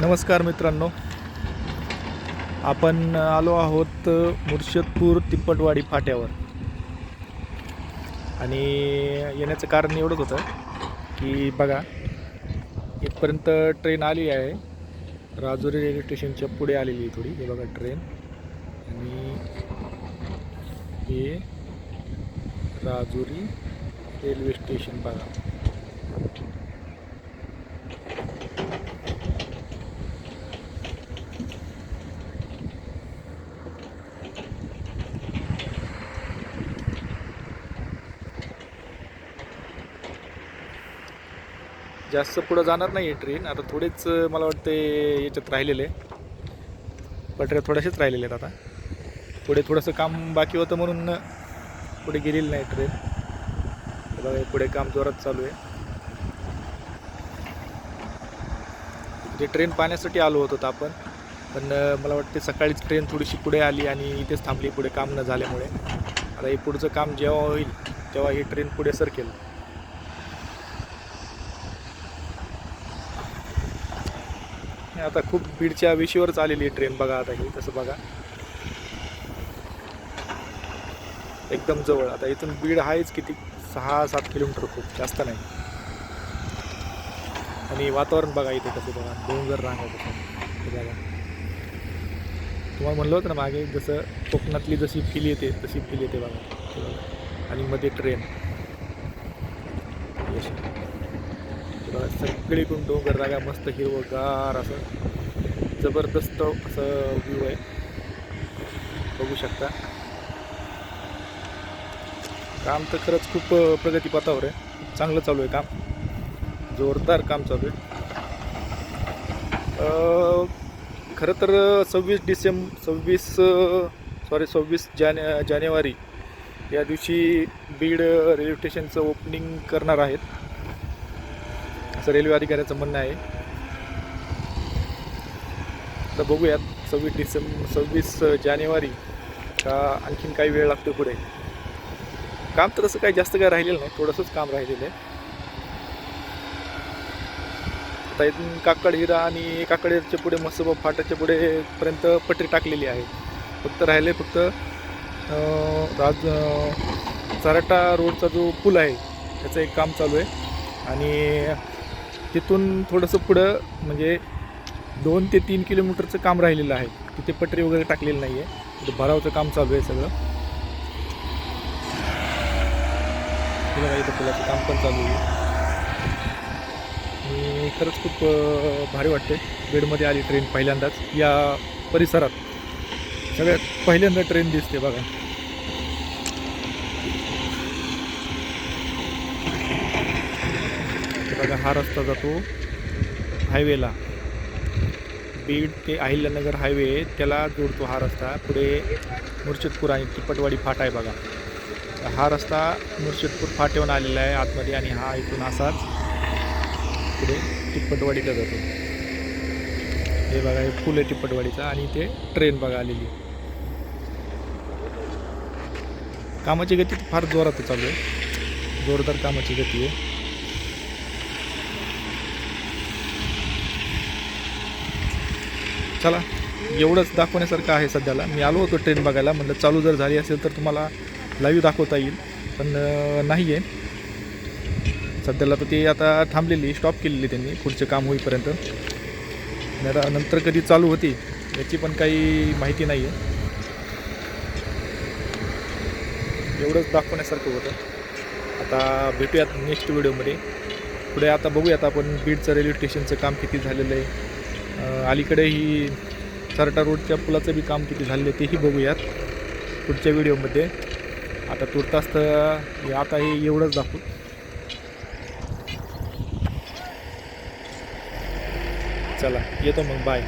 नमस्कार मित्रांनो. आपण आलो आहोत मुर्शदपूर तिप्पटवाडी फाट्यावर. आणि येण्याचं कारण एवढंच होतं की बघा इथपर्यंत ट्रेन आली आहे. राजुरी रेल्वे स्टेशनच्या पुढे आलेली आहे थोडी. हे बघा ट्रेन. आणि हे राजुरी रेल्वे स्टेशन बघा. जास्त पुढं जाणार नाही आहे ट्रेन आता थोडेच मला वाटते याच्यात राहिलेले पटऱ्या थोड्याशाच राहिलेल्या आहेत आता. पुढे थोडंसं काम बाकी होतं म्हणून पुढे गेलेली नाही ट्रेन बघा पुढे काम जोरात चालू आहे. जे ट्रेन पाहण्यासाठी आलो होतो आपण. पण मला वाटते सकाळीच ट्रेन थोडीशी पुढे आली आणि इथेच थांबली पुढे काम न झाल्यामुळे. आता हे पुढचं काम जेव्हा होईल तेव्हा ही ट्रेन पुढे सरकेल. आता खूप बीडच्या विशीवरच आलेली आहे ट्रेन. बघा आता ही तसं बघा. एकदम जवळ. आता इथून बीड आहेच किती? सहा सात किलोमीटर खूप. जास्त नाही. आणि वातावरण बघा इथे कसं बघा. डोंगर रांगा कसं. बघा. तुम्हाला म्हणलं होतं ना मागे जसं कोकणातली जशी फील येते तशी फील येते बघा. आणि मध्ये ट्रेन सगळीकडून डोंगर जागा मस्त हिरवगार असं जबरदस्त असं व्ह्यू आहे. बघू शकता. काम तर खरंच खूप प्रगतीपथावर आहे. खूप चांगलं चालू आहे काम. जोरदार काम चालू आहे. खरं तर सव्वीस डिसेंबर सव्वीस सॉरी सव्वीस जाने जानेवारी या दिवशी बीड रेल्वे स्टेशनचं ओपनिंग करणार आहेत. असं रेल्वे अधिकाऱ्याचं म्हणणं आहे. तर बघूयात सव्वीस डिसेंब सव्वीस जानेवारी का आणखीन काही वेळ लागतो पुढे. काम तर असं काही जास्त काय राहिलेलं नाही थोडंसंच काम राहिलेलं आहे. आता इथून काकड हिरा आणि काकडच्या पुढे मसोबा फाटाच्या पुढेपर्यंत पटरी टाकलेली आहे. फक्त राहिले फक्त राज अं, चराटा रोडचा जो पूल आहे त्याचं एक काम चालू आहे. आणि तिथून थोडंसं पुढं म्हणजे दोन ते तीन किलोमीटरचं काम राहिलेलं आहे. तिथे पटरी वगैरे टाकलेली नाही आहे तिथे भरावचं काम चालू आहे सगळं. हे पुलाचं काम पण चालू आहे. आणि खरंच खूप भारी वाटते बेडमध्ये आली ट्रेन पहिल्यांदाच. या परिसरात सगळ्यात पहिल्यांदा ट्रेन दिसते बघा. बघा हा रस्ता जातो हायवेला. बीड ते अहिल्यानगर हायवे त्याला जोडतो हा रस्ता. पुढे मुर्शिदपूर आणि तिपटवाडी फाटा आहे बघा. हा रस्ता मुर्शिदपूर फाट्याहून आलेला आहे आतमध्ये आणि हा इथून असाच पुढे तिप्पटवाडीला जातो. हे बघा हे फुल आहे टिप्पटवाडीचा आणि इथे ट्रेन बघा आलेली. कामाची गती फार जोरात चालू आहे. जोरदार कामाची गती आहे. चला एवढंच दाखवण्यासारखं आहे सध्याला. मी आलो होतो ट्रेन बघायला म्हटलं चालू जर झाली असेल तर तुम्हाला लाईव्ह दाखवता येईल. पण नाही आहे सध्याला तर ती आता थांबलेली स्टॉप केलेली त्यांनी पुढचे काम होईपर्यंत. आता नंतर कधी चालू होती याची पण काही माहिती नाही आहे एवढंच दाखवण्यासारखं होतं. आता भेटूयात नेक्स्ट व्हिडिओमध्ये पुढे आता बघूयात आपण बीडचं रेल्वे स्टेशनचं काम किती झालेलं आहे. अलीकडे ही सरटा रोडच्या पुलाचं बी काम किती झालेलं आहे तेही बघूयात पुढच्या व्हिडिओमध्ये. आता तुर्तास तर आता हे एवढंच दाखवू. चला येतो मग बाय